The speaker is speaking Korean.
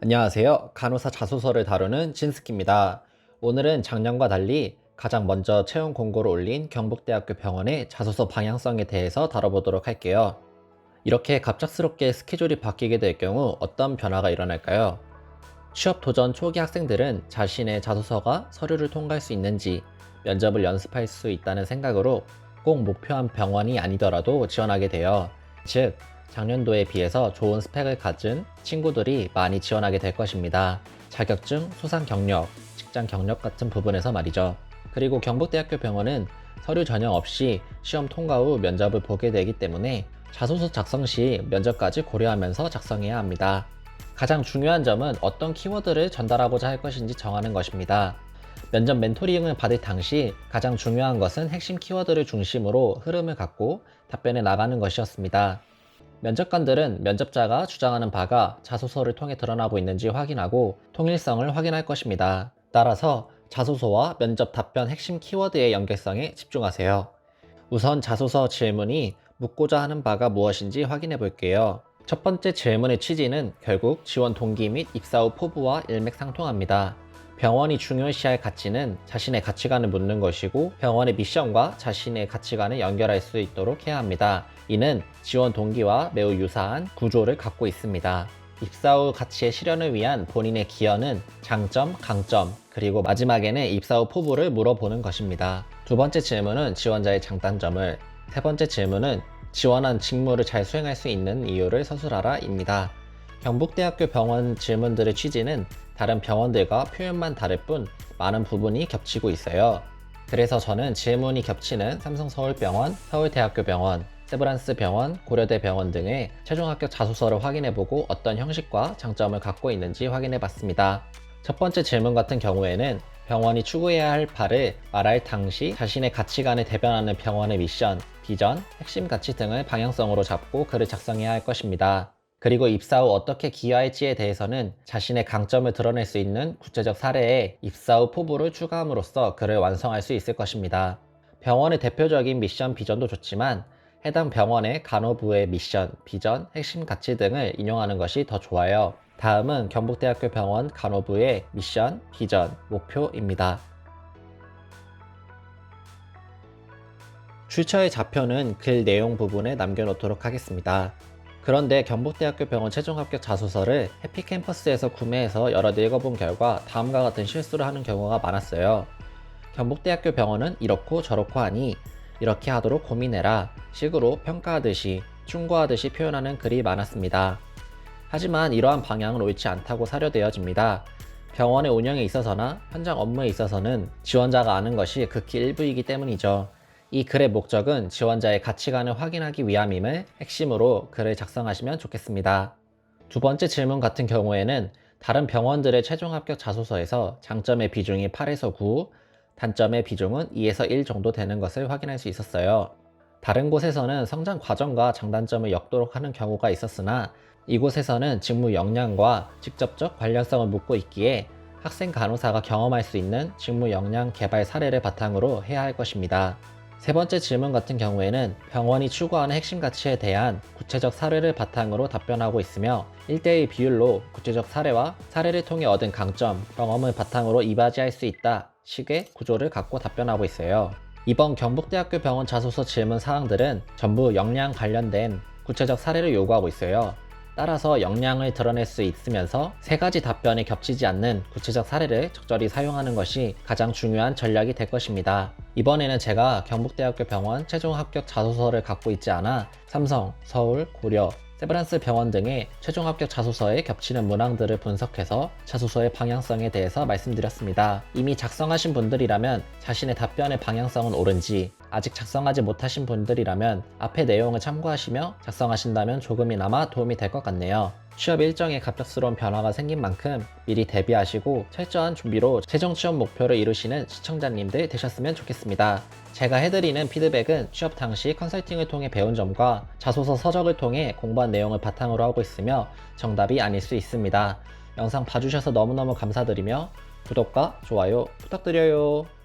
안녕하세요. 간호사 자소서를 다루는 진스키입니다. 오늘은 작년과 달리 가장 먼저 채용 공고를 올린 경북대학교 병원의 자소서 방향성에 대해서 다뤄보도록 할게요. 이렇게 갑작스럽게 스케줄이 바뀌게 될 경우 어떤 변화가 일어날까요? 취업 도전 초기 학생들은 자신의 자소서가 서류를 통과할 수 있는지 면접을 연습할 수 있다는 생각으로 꼭 목표한 병원이 아니더라도 지원하게 돼요. 즉, 작년도에 비해서 좋은 스펙을 가진 친구들이 많이 지원하게 될 것입니다. 자격증, 수상 경력, 직장 경력 같은 부분에서 말이죠. 그리고 경북대학교 병원은 서류 전형 없이 시험 통과 후 면접을 보게 되기 때문에 자소서 작성 시 면접까지 고려하면서 작성해야 합니다. 가장 중요한 점은 어떤 키워드를 전달하고자 할 것인지 정하는 것입니다. 면접 멘토링을 받을 당시 가장 중요한 것은 핵심 키워드를 중심으로 흐름을 갖고 답변해 나가는 것이었습니다. 면접관들은 면접자가 주장하는 바가 자소서를 통해 드러나고 있는지 확인하고 통일성을 확인할 것입니다. 따라서 자소서와 면접 답변 핵심 키워드의 연결성에 집중하세요. 우선 자소서 질문이 묻고자 하는 바가 무엇인지 확인해 볼게요. 첫 번째 질문의 취지는 결국 지원 동기 및 입사 후 포부와 일맥상통합니다. 병원이 중요시할 가치는 자신의 가치관을 묻는 것이고 병원의 미션과 자신의 가치관을 연결할 수 있도록 해야 합니다. 이는 지원 동기와 매우 유사한 구조를 갖고 있습니다. 입사 후 가치의 실현을 위한 본인의 기여는 장점, 강점, 그리고 마지막에는 입사 후 포부를 물어보는 것입니다. 두 번째 질문은 지원자의 장단점을, 세 번째 질문은 지원한 직무를 잘 수행할 수 있는 이유를 서술하라입니다. 경북대학교 병원 질문들의 취지는 다른 병원들과 표현만 다를 뿐 많은 부분이 겹치고 있어요. 그래서 저는 질문이 겹치는 삼성서울병원, 서울대학교병원, 세브란스 병원, 고려대 병원 등의 최종 합격 자소서를 확인해보고 어떤 형식과 장점을 갖고 있는지 확인해봤습니다. 첫 번째 질문 같은 경우에는 병원이 추구해야 할 바를 말할 당시 자신의 가치관을 대변하는 병원의 미션, 비전, 핵심 가치 등을 방향성으로 잡고 글을 작성해야 할 것입니다. 그리고 입사 후 어떻게 기여할지에 대해서는 자신의 강점을 드러낼 수 있는 구체적 사례에 입사 후 포부를 추가함으로써 글을 완성할 수 있을 것입니다. 병원의 대표적인 미션 비전도 좋지만 해당 병원의 간호부의 미션, 비전, 핵심 가치 등을 인용하는 것이 더 좋아요. 다음은 경북대학교 병원 간호부의 미션, 비전, 목표입니다. 출처의 좌표는 글 내용 부분에 남겨놓도록 하겠습니다. 그런데 경북대학교 병원 최종 합격 자소서를 해피캠퍼스에서 구매해서 여러 읽어본 결과 다음과 같은 실수를 하는 경우가 많았어요. 경북대학교 병원은 이렇고 저렇고 하니 이렇게 하도록 고민해라 식으로 평가하듯이 충고하듯이 표현하는 글이 많았습니다. 하지만 이러한 방향은 옳지 않다고 사료되어집니다. 병원의 운영에 있어서나 현장 업무에 있어서는 지원자가 아는 것이 극히 일부이기 때문이죠. 이 글의 목적은 지원자의 가치관을 확인하기 위함임을 핵심으로 글을 작성하시면 좋겠습니다. 두 번째 질문 같은 경우에는 다른 병원들의 최종 합격 자소서에서 장점의 비중이 8에서 9, 단점의 비중은 2에서 1 정도 되는 것을 확인할 수 있었어요. 다른 곳에서는 성장 과정과 장단점을 엮도록 하는 경우가 있었으나 이곳에서는 직무 역량과 직접적 관련성을 묻고 있기에 학생 간호사가 경험할 수 있는 직무 역량 개발 사례를 바탕으로 해야 할 것입니다. 세 번째 질문 같은 경우에는 병원이 추구하는 핵심 가치에 대한 구체적 사례를 바탕으로 답변하고 있으며 1대1 비율로 구체적 사례와 사례를 통해 얻은 강점, 경험을 바탕으로 이바지할 수 있다 식의 구조를 갖고 답변하고 있어요. 이번 경북대학교 병원 자소서 질문 사항들은 전부 역량 관련된 구체적 사례를 요구하고 있어요. 따라서 역량을 드러낼 수 있으면서 세 가지 답변에 겹치지 않는 구체적 사례를 적절히 사용하는 것이 가장 중요한 전략이 될 것입니다. 이번에는 제가 경북대학교 병원 최종 합격 자소서를 갖고 있지 않아 삼성, 서울, 고려, 세브란스 병원 등의 최종 합격 자소서에 겹치는 문항들을 분석해서 자소서의 방향성에 대해서 말씀드렸습니다. 이미 작성하신 분들이라면 자신의 답변의 방향성은 옳은지 아직 작성하지 못하신 분들이라면 앞의 내용을 참고하시며 작성하신다면 조금이나마 도움이 될 것 같네요. 취업 일정에 갑작스러운 변화가 생긴 만큼 미리 대비하시고 철저한 준비로 최종 취업 목표를 이루시는 시청자님들 되셨으면 좋겠습니다. 제가 해드리는 피드백은 취업 당시 컨설팅을 통해 배운 점과 자소서 서적을 통해 공부한 내용을 바탕으로 하고 있으며 정답이 아닐 수 있습니다. 영상 봐주셔서 너무너무 감사드리며 구독과 좋아요 부탁드려요.